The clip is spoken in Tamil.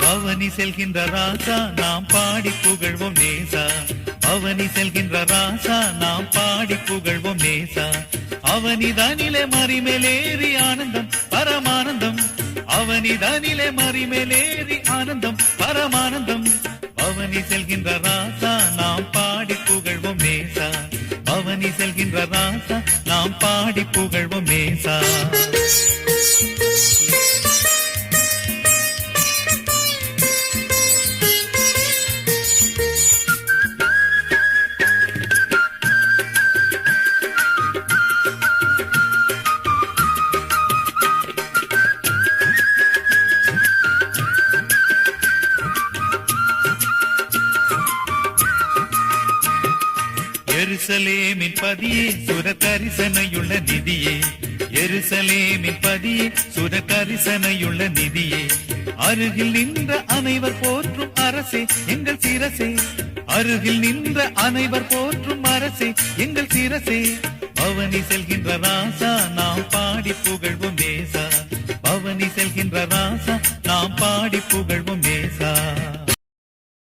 பவனி செல்கின்ற ராசா நாம் பாடி புகழ்வோம் நேசா. பவனி செல்கின்ற ராசா நாம் பாடி புகழ்வோம் நேசா. அவனிதானிலே மறிமேலேறி ஆனந்தம் பரமானந்தம். அவனிதானிலே மறிமேலேறி ஆனந்தம் பரமானந்தம். பவனி செல்கின்ற ராசா நாம் பாடி புகழ்வோம் நேசா. பவனி செல்கின்ற ராசா நாம் பாடி புகழ்வோம் நேசா. எருசலேமின் பதியே சுர கரிசனையுள்ள நிதியே. எருசலேமின் பதியே சுர கரிசனையுள்ள நிதியே. அருகில் நின்ற அனைவர் போற்றும் அரசே எங்கள் சிரசே. அருகில் நின்ற அனைவர் போற்றும் அரசே எங்கள் சிரசே. பவனி செல்கின்ற ராசா நாம் பாடி புகழ்வோம் நேசா பவனி செல்கின்ற ராசா நாம் பாடி புகழ்